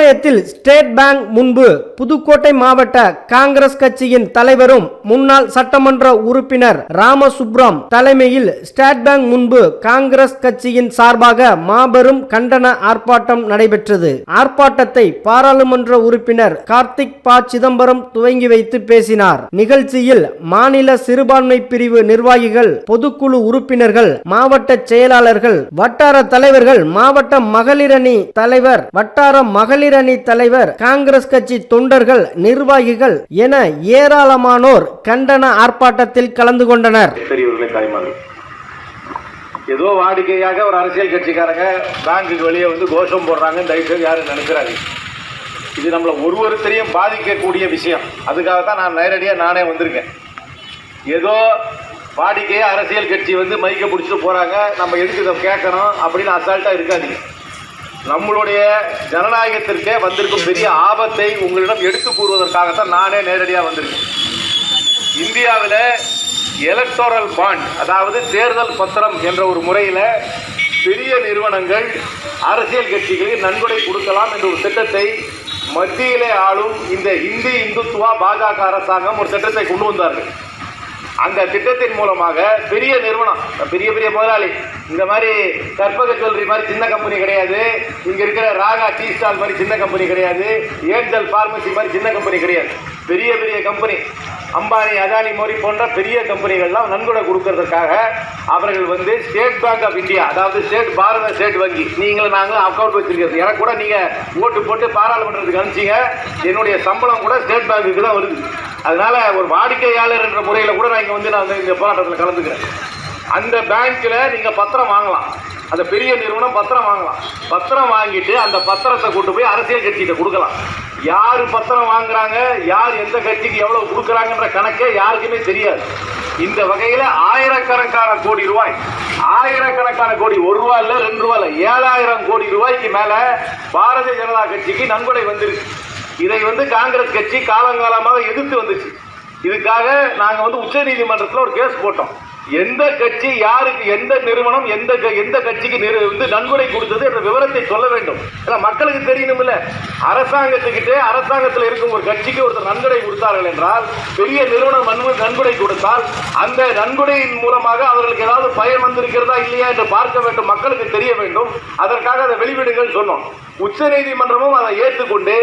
அண்மையத்தில் state bank முன்பு புதுக்கோட்டை மாவட்ட காங்கிரஸ் கட்சியின் தலைவரும் முன்னாள் சட்டமன்ற உறுப்பினர் ராமசுப்ரம் தலைமையில் ஸ்டேட் பேங்க் முன்பு காங்கிரஸ் கட்சியின் சார்பாக மாபெரும் கண்டன ஆர்ப்பாட்டம் நடைபெற்றது. ஆர்ப்பாட்டத்தை பாராளுமன்ற உறுப்பினர் கார்த்திக் ப. சிதம்பரம் துவங்கி வைத்து பேசினார். நிகழ்ச்சியில் மாநில சிறுபான்மை பிரிவு நிர்வாகிகள் பொதுக்குழு உறுப்பினர்கள் மாவட்ட செயலாளர்கள் வட்டார தலைவர்கள் மாவட்ட மகளிரணி தலைவர் வட்டார மகளிர் மகளிரணி தலைவர் காங்கிரஸ் கட்சி தொண்டர்கள் நிர்வாகிகள் என ஏராளமானோர் கண்டன ஆர்ப்பாட்டத்தில் கலந்து கொண்டனர். ஏதோ வாடிக்கையாக ஒரு அரசியல் கட்சிக்காரங்க பேங்குக்கு வெளியே வந்து கோஷம் போடுறாங்க தயவுசெய்து யாரும் நினைக்கிறாங்க இது நம்மளை ஒரு ஒருத்தரையும் பாதிக்கக்கூடிய விஷயம். அதுக்காக தான் நான் நேரடியாக நானே வந்திருக்கேன். ஏதோ வாடிக்கையாக அரசியல் கட்சி வந்து மைக்க பிடிச்சிட்டு போகிறாங்க நம்ம எதுக்கு இதை கேட்கணும் அப்படின்னு அசால்ட்டாக இருக்காதீங்க. நம்மளுடைய ஜனநாயகத்திற்கே வந்திருக்கும் பெரிய ஆபத்தை உங்களிடம் எடுத்து கூறுவதற்காகத்தான் நானே நேரடியாக வந்திருக்கேன். இந்தியாவில் எலக்டோரல் பாண்ட் அதாவது தேர்தல் பத்திரம் என்ற ஒரு முறையில் பெரிய நிறுவனங்கள் அரசியல் கட்சிகளுக்கு நன்கொடை கொடுக்கலாம் என்ற ஒரு திட்டத்தை மத்தியிலே ஆளும் இந்த இந்தி இந்துத்துவா பாஜக அரசாங்கம் ஒரு திட்டத்தை கொண்டு வந்தார்கள். அந்த திட்டத்தின் மூலமாக பெரிய நிறுவனம் பெரிய பெரிய முதலாளி இந்த மாதிரி கற்பக ஜுவல்லரி மாதிரி சின்ன கம்பெனி கிடையாது. இங்கே இருக்கிற ராகா டீ ஸ்டால் மாதிரி சின்ன கம்பெனி கிடையாது. ஏஞ்சல் பார்மசி மாதிரி சின்ன கம்பெனி கிடையாது. பெரிய பெரிய கம்பெனி அம்பானி அதானி மோரி போன்ற பெரிய கம்பெனிகள்லாம் நன்கொடை கொடுக்கறதுக்காக அவர்கள் வந்து ஸ்டேட் பேங்க் ஆஃப் இந்தியா அதாவது ஸ்டேட் பாரத ஸ்டேட் வங்கி நீங்களும் நாங்களும் அக்கௌண்ட் வச்சிருக்கிறது. எனக்கு கூட நீங்கள் ஓட்டு போட்டு பாராளுமன்றத்துக்கு அனுப்பிச்சிங்க. என்னுடைய சம்பளம் கூட ஸ்டேட் பேங்க்குக்கு தான் வருது. அதனால ஒரு வாடிக்கையாளர் என்ற முறையில் கூட நான் இங்கே வந்து நான் இந்த போராட்டத்தில் கலந்துக்கிறேன். அந்த பேங்க்கில் நீங்கள் பத்திரம் வாங்கலாம். அந்த பெரிய நிறுவனம் பத்திரம் வாங்கலாம். பத்திரம் வாங்கிட்டு அந்த பத்திரத்தை கொண்டு போய் அரசியல் கட்சிகிட்ட கொடுக்கலாம். யார் பத்திரம் வாங்குறாங்க? யார் எந்த கட்சிக்கு எவ்வளோ கொடுக்குறாங்கன்ற கணக்கே யாருக்குமே தெரியாது. இந்த வகையில் ஆயிரக்கணக்கான கோடி ரூபாய் ஆயிரக்கணக்கான கோடி ஒரு ரூபா இல்லை ரெண்டு ரூபா இல்லை ஏழாயிரம் கோடி ரூபாய்க்கு மேலே பாரதிய ஜனதா கட்சிக்கு நன்கொடை வந்திருக்கு. இதை வந்து காங்கிரஸ் கட்சி காலங்காலமாக எதிர்த்து வந்துச்சு. இதுக்காக நாங்கள் வந்து உச்சநீதிமன்றத்தில் ஒரு கேஸ் போட்டோம். எந்த கட்சி யாருக்கு எந்த நிறுவனம் எந்த க- எந்த கட்சிக்கு நிறு- வந்து நன்கொடை கொடுத்தது என்ற விவரத்தை சொல்ல வேண்டும். ஏன்னா மக்களுக்கு தெரியணும்ல அரசாங்கத்துக்கிட்டே அரசாங்கத்தில் இருக்கும் ஒரு கட்சிக்கு ஒருத்தர் நன்கொடை கொடுத்தார்கள் என்றால் பெரிய நிறுவனம் நன்கொடை நன்கொடை கொடுத்தால் அந்த நன்கொடையின் மூலமாக அவர்களுக்கு ஏதாவது பயன் வந்திருக்கிறதா இல்லையா என்று பார்க்க வேண்டும் மக்களுக்கு தெரிய வேண்டும். அதற்காக அதை வெளிவிடுங்கள் சொன்னோம். உச்ச நீதிமன்றமும் அதை ஏற்றுக்கொண்டு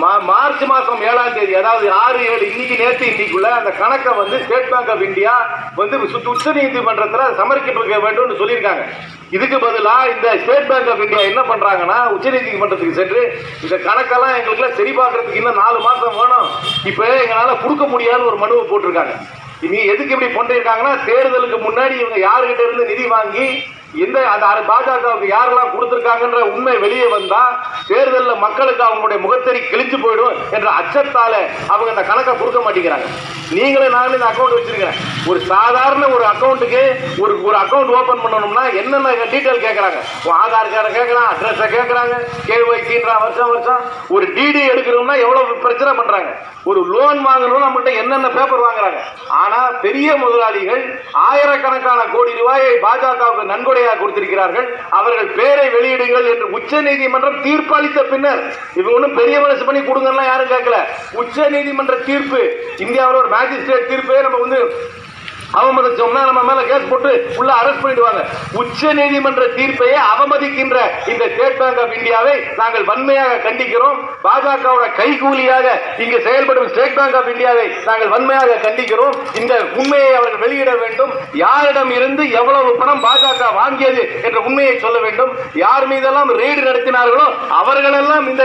மா- மார்ச் மாதம் ஏழாம் தேதி அதாவது ஆறு ஏழு இன்னைக்கு நேற்று இன்னைக்குள்ள அந்த கணக்கை வந்து ஸ்டேட் பேங்க் ஆஃப் இந்தியா வந்து உச்ச- நீதிமன்றத்தில் சமர்ப்பிக்க வேண்டும்னு சொல்லியிருக்காங்க. இதுக்கு பதிலாக இந்த ஸ்டேட் பேங்க் ஆஃப் இந்தியா என்ன பண்றாங்கன்னா உச்ச நீதிமன்றத்துக்கு சென்று இந்த கணக்கெல்லாம் எங்களுக்குலாம் சரி பார்க்கறதுக்கு இன்னும் நாலு மாசம் வேணும். இப்போ எங்களால் கொடுக்க முடியாதுன்னு ஒரு மனுவை போட்டிருக்காங்க. நீ எதுக்கு இப்படி பண்ணிருக்காங்கன்னா தேர்தலுக்கு முன்னாடி இவங்க யாருக்கிட்ட இருந்து நிதி வாங்கி இந்த அந்த அர- பாஜகவுக்கு யாரெல்லாம் கொடுத்துருக்காங்கன்ற உண்மை வெளியே வந்தா தேர்தலில் மக்களுக்கு அவங்களுடைய முகத்தறி கிழிஞ்சு போயிடும் என்ற அச்சத்தால அவங்க அந்த கணக்கை கொடுக்க மாட்டேங்கிறாங்க. நீங்களே நானும் இந்த அக்கௌண்ட் வச்சிருக்கிறேன். ஒரு சாதாரண ஒரு அக்கௌண்ட்டுக்கு ஒரு ஒரு அக்கௌண்ட் ஓப்பன் பண்ணணும்னா என்னென்ன டீட்டெயில் கேட்குறாங்க ஆதார் கார்டை கேட்குறான் அட்ரஸை கேட்குறாங்க கேஒய்சின்றா வருஷம் வருஷம். ஒரு டிடி எடுக்கணும்னா எவ்வளவு பிரச்சனை பண்ணுறாங்க ஒரு லோன் வாங்கணும் நம்மகிட்ட என்னென்ன பேப்பர் வாங்குறாங்க? ஆனால் பெரிய முதலாளிகள் ஆயிரக்கணக்கான கோடி ரூபாயை பாஜகவுக்கு நன்கொடையாக கொடுத்திருக்கிறார்கள். அவர்கள் பேரை வெளியிடுங்கள் என்று உச்ச நீதிமன்றம் தீர்ப்பளித்த பின்னர் இது ஒன்றும் பெரிய மனசு பண்ணி கொடுங்கன்னா யாரும் கேட்கல உச்ச நீதிமன்ற தீர்ப்பு இந்தியாவில் ஒரு மேஜிஸ்ட்ரேட் தீர்ப்பே நம்ம வந்து அவமதிச்சோம்னா நம்ம மேல கேஸ் போட்டு உள்ள அரெஸ்ட் பண்ணிடுவாங்க. உச்ச நீதிமன்ற தீர்ப்பையே அவமதிக்கின்ற இந்த ஸ்டேட் பேங்க் ஆஃப் இந்தியாவை நாங்கள் வன்மையாக கண்டிக்கிறோம். பாஜகவோட கைகூலியாக இங்கு செயல்படும் ஸ்டேட் பேங்க் ஆஃப் இந்தியாவை நாங்கள் வன்மையாக கண்டிக்கிறோம். இந்த உண்மையை அவர்கள் வெளியிட வேண்டும். யாரிடம் இருந்து எவ்வளவு பணம் பாஜக வாங்கியது என்ற உண்மையை சொல்ல வேண்டும். யார் மீதெல்லாம் ரெய்டு நடத்தினார்களோ அவர்களெல்லாம் இந்த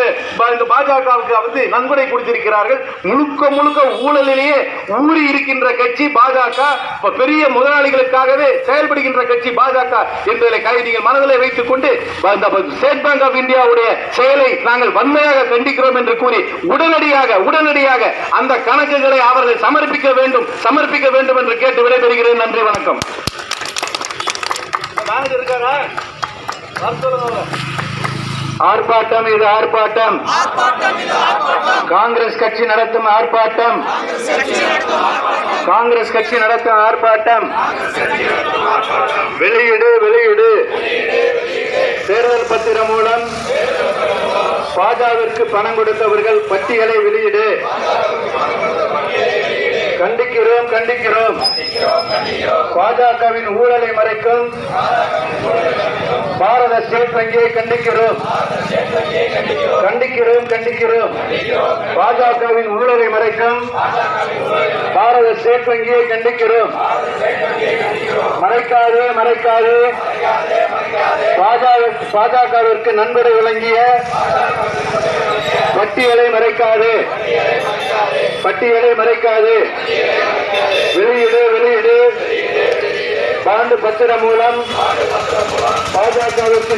இந்த பாஜகவுக்கு வந்து நன்கொடை கொடுத்திருக்கிறார்கள். முழுக்க முழுக்க ஊழலிலேயே ஊறி இருக்கின்ற கட்சி பாஜக. பெரிய முதலாளிகளுக்காகவே செயல்படுகின்ற கட்சி பாஜக என்பதை கை நீங்கள் மனதில் வைத்துக் கொண்டு ஸ்டேட் பேங்க் ஆஃப் இந்தியாவுடைய செயலை நாங்கள் வன்மையாக கண்டிக்கிறோம் என்று கூறி உடனடியாக உடனடியாக அந்த கணக்குகளை அவர்கள் சமர்ப்பிக்க வேண்டும் சமர்ப்பிக்க வேண்டும் என்று கேட்டு விடைபெறுகிறேன். நன்றி வணக்கம். இருக்காரா? ஆர்ப்பாட்டம் இது ஆர்ப்பாட்டம். காங்கிரஸ் கட்சி நடத்தும் ஆர்ப்பாட்டம். காங்கிரஸ் கட்சி நடத்தும் ஆர்ப்பாட்டம். வெளியீடு வெளியீடு. தேர்தல் பத்திரம் மூலம் பாஜகவிற்கு பணம் கொடுத்தவர்கள் பட்டியலை வெளியீடு. கண்டிக்கிறோம் கண்டிக்கிறோம். பாஜகவின் ஊழலை மறைக்கும் பாரத ஸ்டேட் வங்கியை கண்டிக்கிறோம். கண்டிக்கிறோம் கண்டிக்கிறோம். பாஜகவின் ஊழலை மறைக்கும் பாரத ஸ்டேட் வங்கியை கண்டிக்கிறோம். மறைக்காது மறைக்காது. பாஜகவிற்கு நன்கொடை வழங்கிய பட்டியலை மறைக்காது. பட்டியலை மறைக்காது. வெளியிடு வெளியிடு. பாண்டு பத்திரம் மூலம் பாஜகவிற்கு